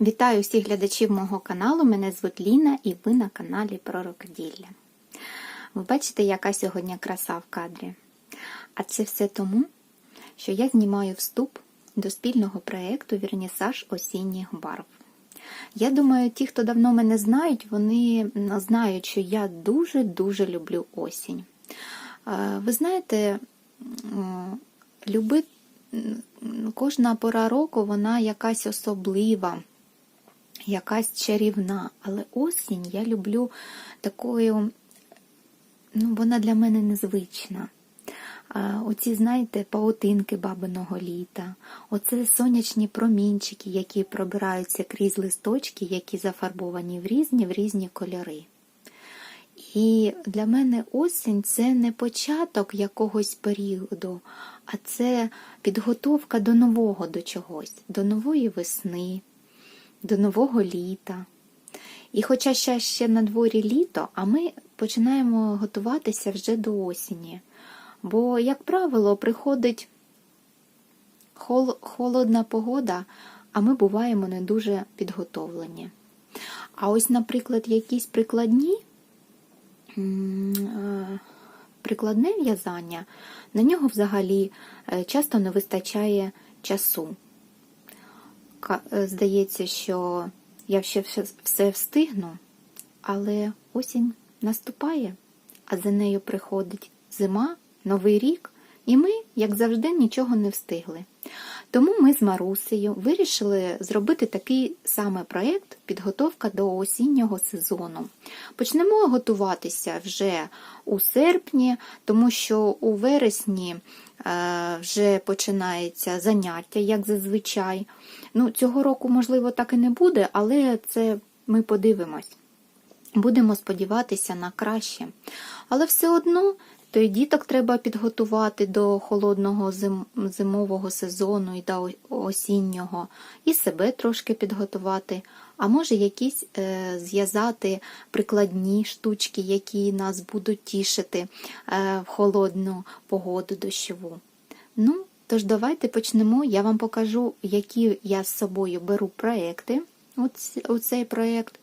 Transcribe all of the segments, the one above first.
Вітаю всіх глядачів мого каналу. Мене звуть Ліна і ви на каналі про рукоділля. Ви бачите, яка сьогодні краса в кадрі. А це все тому, що я знімаю вступ до спільного проєкту Вірнісаж осінніх барв. Я думаю, ті, хто давно мене знають, вони знають, що я дуже-дуже люблю осінь. Е, Ви знаєте, м, люби... кожна пора року вона якась особлива, якась чарівна. Але осінь я люблю такою, ну, вона для мене незвична. Оці, знаєте, паутинки бабиного літа, оце сонячні промінчики, які пробираються крізь листочки, які зафарбовані в різні в різні кольори. І для мене осінь це не початок якогось періоду, а це підготовка до нового до чогось, до нової весни, до нового літа. І хоча ще, ще на дворі літо, а ми починаємо готуватися вже до осені. Бо, як правило, приходить хол- холодна погода, а ми буваємо не дуже підготовлені. А ось, наприклад, якісь прикладні, прикладне в'язання, на нього взагалі е, часто не вистачає часу. Е, Здається, що я ще все, встигну, але осінь наступає, а за нею приходить зима, новий рік, і ми, як завжди, нічого не встигли. Тому ми з Марусею вирішили зробити такий саме проєкт підготовка до осіннього сезону. Почнемо готуватися вже у серпні, тому що у вересні вже починається заняття, як зазвичай. Ну, Цього року, можливо, так і не буде, але це ми подивимось. Будемо сподіватися на краще. Але все одно то й діток треба підготувати до холодного зим... зимового сезону і до осіннього, і себе трошки підготувати, а може якісь е, зв'язати прикладні штучки, які нас будуть тішити е, в холодну погоду дощову. Ну, тож давайте почнемо. Я вам покажу, які я з собою беру проекти у цей проєкт.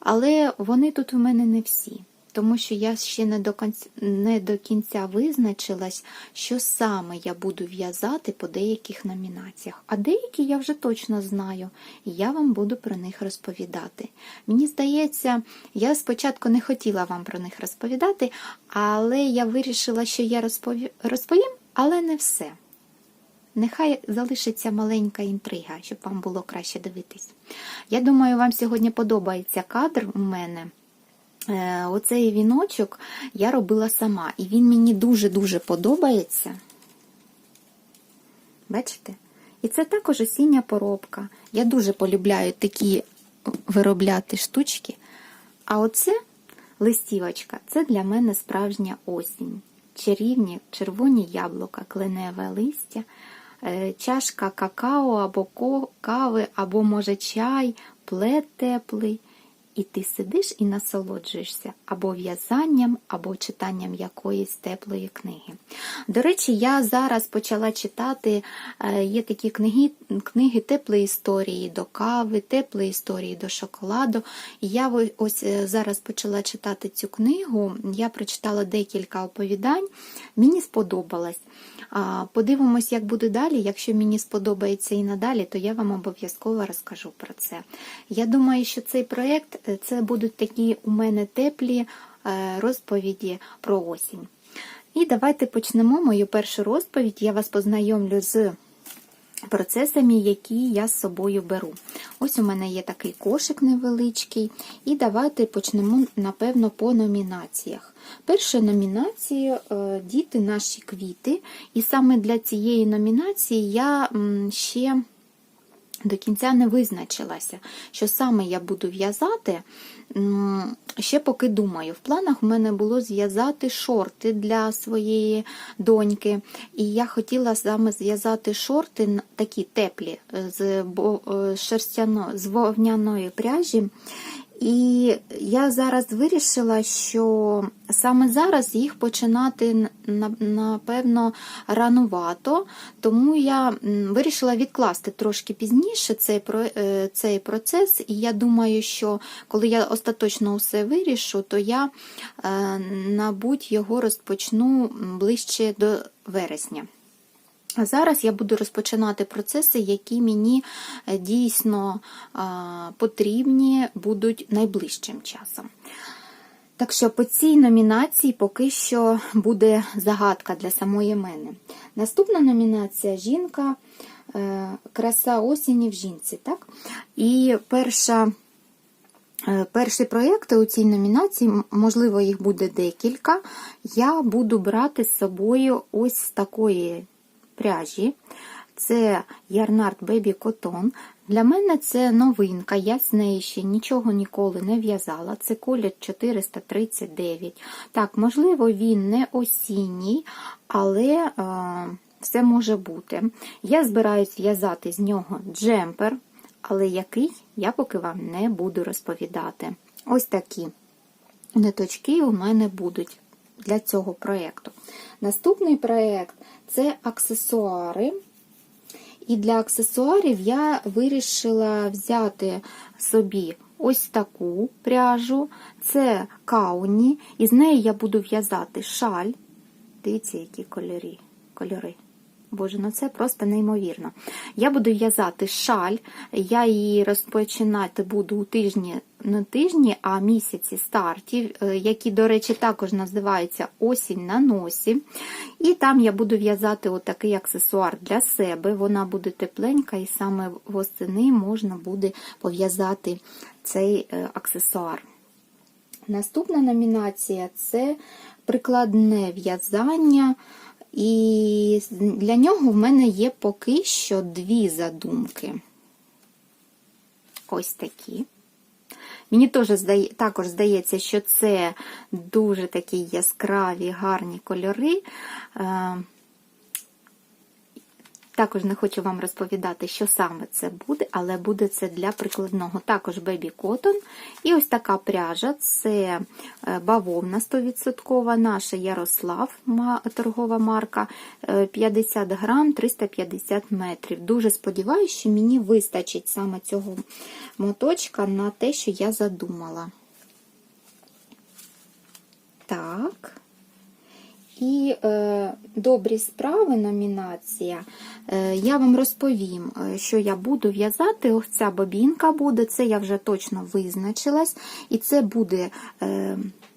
Але вони тут у мене не всі, тому що я ще не до кінця, не до кінця визначилась, що саме я буду в'язати по деяких номінаціях. А деякі я вже точно знаю, і я вам буду про них розповідати. Мені здається, я спочатку не хотіла вам про них розповідати, але я вирішила, що я розпові... розповім, але не все. Нехай залишиться маленька інтрига, щоб вам було краще дивитись. Я думаю, вам сьогодні подобається кадр у мене. Е, Оцей віночок я робила сама, і він мені дуже-дуже подобається. Бачите? І це також осіння поробка. Я дуже полюбляю такі виробляти штучки. А оце листівочка це для мене справжня осінь. Чарівні червоні яблука, кленеве листя, е, чашка какао або кави, або, може, чай, плед теплий. І ти сидиш і насолоджуєшся або в'язанням, або читанням якоїсь теплої книги. До речі, я зараз почала читати, е, є такі книги книги теплої історії до кави, теплої історії до шоколаду. І я ось е, зараз почала читати цю книгу, я прочитала декілька оповідань, мені сподобалось. Подивимось, як буде далі. Якщо мені сподобається і надалі, то я вам обов'язково розкажу про це. Я думаю, що цей проєкт це будуть такі у мене теплі е, розповіді про осінь. І давайте почнемо мою першу розповідь. Я вас познайомлю з процесами, які я з собою беру. Ось у мене є такий кошик невеличкий. І давайте почнемо, напевно, по номінаціях. Перша номінація Діти наші квіти. І саме для цієї номінації я ще до кінця не визначилася, що саме я буду в'язати. Ще поки думаю. В планах в мене було зв'язати шорти для своєї доньки. І я хотіла саме зв'язати шорти такі теплі з шерстяно, з вовняної пряжі. І я зараз вирішила, що саме зараз їх починати напевно ранувато, тому я вирішила відкласти трошки пізніше цей, е, цей процес. І я думаю, що коли я остаточно усе вирішу, то я, е, мабуть, його розпочну ближче до вересня. А зараз я буду розпочинати процеси, які мені е, дійсно потрібні будуть найближчим часом. Так що по цій номінації поки що буде загадка для самої мене. Наступна номінація жінка е, краса осені в жінці. Так? І перша. Е, Перші проєкти у цій номінації, можливо, їх буде декілька. Я буду брати з собою ось такої пряжі. Це Ярнард Baby Cotton. Для мене це новинка, я з неї ще нічого ніколи не в'язала. Це колір 439. Так, можливо, він не осінній, але е, все може бути. Я збираюсь в'язати з нього джемпер, але який я поки вам не буду розповідати. Ось такі ниточки у мене будуть для цього проєкту. Наступний проєкт це аксесуари. І для аксесуарів я вирішила взяти собі ось таку пряжу. Це кауні, і з неї я буду в'язати шаль. Дивіться, які кольори. Боже, ну це просто неймовірно. Я буду в'язати шаль, я її розпочинати буду у тижні, не тижні, а місяці стартів, е, які, до речі, також називаються осінь на носі. І там я буду в'язати отакий аксесуар для себе. Вона буде тепленька, і саме восени можна буде пов'язати цей е, аксесуар. Наступна номінація це прикладне в'язання. І для нього в мене є поки що дві задумки. Ось такі. Мені теж здає, також здається, що це дуже такі яскраві, гарні кольори. Е, Також не хочу вам розповідати, що саме це буде, але буде це для прикладного. Також Baby Cotton. І ось така пряжа це е, бавовна 100%, наша Ярослав, торгова марка, е, 50 грам, 350 метрів. Дуже сподіваюся, що мені вистачить саме цього моточка на те, що я задумала. Так. І е, добрі справи номінація. Е, я вам розповім, е, що я буду в'язати. Ось ця бобінка буде, це я вже точно визначилась. І це буде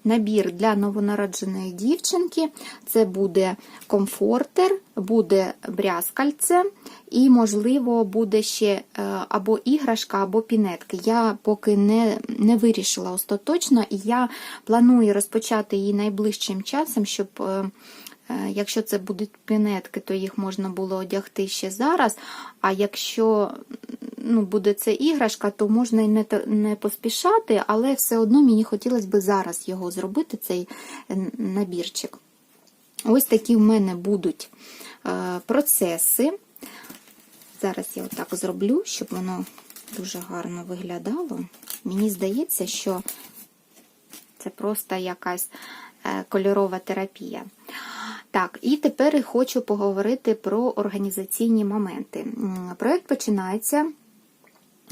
набір для новонародженої дівчинки, це буде комфортер, буде брязкальце, і, можливо, буде ще е, або іграшка, або пінетки. Я поки не, не вирішила остаточно, і я планую розпочати її найближчим часом, щоб. Е, Якщо це будуть пінетки, то їх можна було одягти ще зараз. А якщо ну, буде це іграшка, то можна і не, не поспішати, але все одно мені хотілося б зараз його зробити, цей набірчик. Ось такі в мене будуть е, процеси. Зараз я отак зроблю, щоб воно дуже гарно виглядало. Мені здається, що це просто якась е, кольорова терапія. Так, і тепер хочу поговорити про організаційні моменти. Проект починається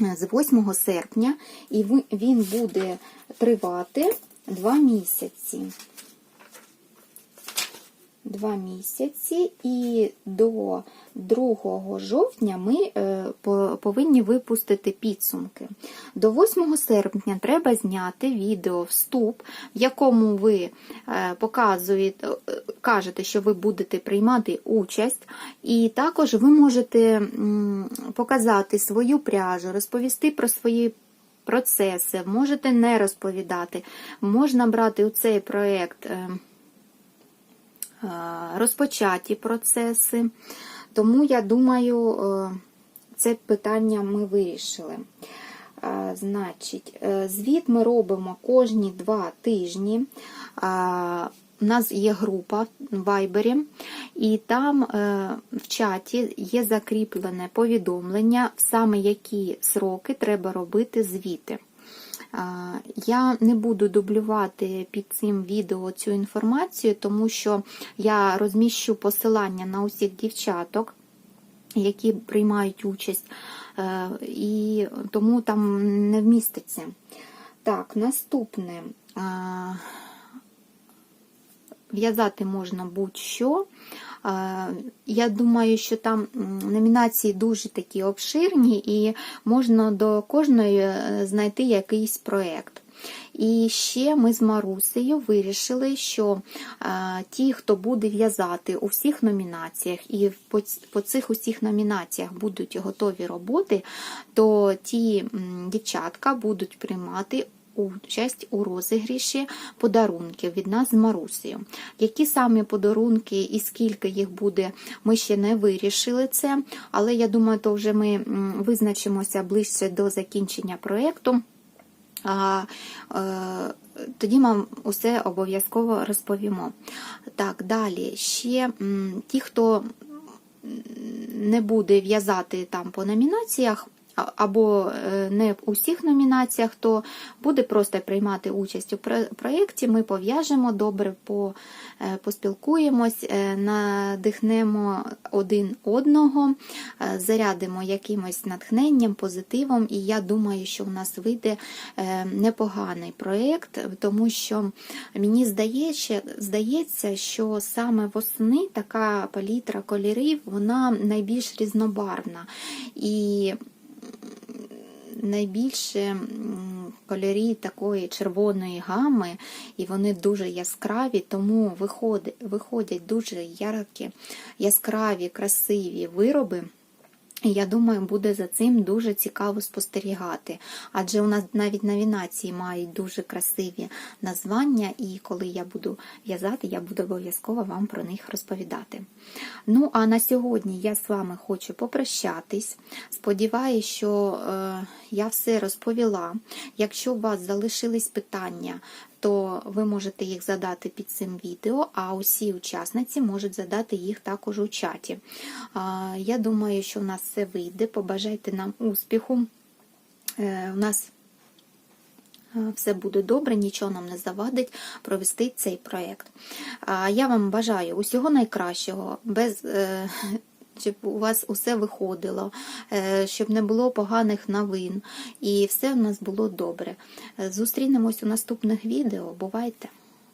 е, з 8 серпня, і він буде тривати 2 місяці. Два місяці, і до 2 жовтня ми е, по- повинні випустити підсумки. До 8 серпня треба зняти відео вступ, в якому ви е, показуєте, е, кажете, що ви будете приймати участь, і також ви можете показати свою пряжу, розповісти про свої процеси, можете не розповідати, можна брати у цей проєкт. Е, розпочаті процеси. Тому я думаю, е, це питання ми вирішили. Е, Значить, звіт ми робимо кожні два тижні. У нас є група в Вайбері, і там в чаті є закріплене повідомлення, саме які сроки треба робити звіти. Я не буду дублювати під цим відео цю інформацію, тому що я розміщу посилання на усіх дівчаток, які приймають участь, е, і тому там не вміститься. Так, наступне. В'язати можна будь-що. Я думаю, що там номінації дуже такі обширні, і можна до кожної е, знайти якийсь проєкт. І ще ми з Марусею вирішили, що е, ті, хто буде в'язати у всіх номінаціях, і по, цих усіх номінаціях будуть готові роботи, то ті дівчатка будуть приймати участь у розігріші подарунків від нас з Марусею. Які саме подарунки і скільки їх буде, ми ще не вирішили це, але я думаю, то вже ми визначимося ближче до закінчення проєкту. А, е, тоді вам усе обов'язково розповімо. Так, далі ще ті, хто не буде в'язати там по номінаціях, або е, не в усіх номінаціях, то буде просто приймати участь у проєкті. Ми пов'яжемо добре, е, поспілкуємось, е, надихнемо один одного, зарядимо якимось натхненням, позитивом. І я думаю, що в нас вийде непоганий проєкт, тому що мені здається, що саме восени така палітра кольорів вона найбільш різнобарвна. І найбільше кольорі такої червоної гами, і вони дуже яскраві, тому виходять дуже яркі, яскраві, красиві вироби. Я думаю, буде за цим дуже цікаво спостерігати. Адже у нас навіть номінації мають дуже красиві названня, і коли я буду в'язати, я буду обов'язково вам про них розповідати. Ну, а на сьогодні я з вами хочу попрощатись. Сподіваюсь, що е, я все розповіла. Якщо у вас залишились питання, то ви можете їх задати під цим відео, а усі учасниці можуть задати їх також у чаті. Я думаю, що в нас все вийде. Побажайте нам успіху. Е, У нас е, все буде добре, нічого нам не завадить провести цей проєкт. Я вам бажаю усього найкращого, без. Щоб у вас усе виходило, е, щоб не було поганих новин, і все в нас було добре. Зустрінемось у наступних відео. Бувайте!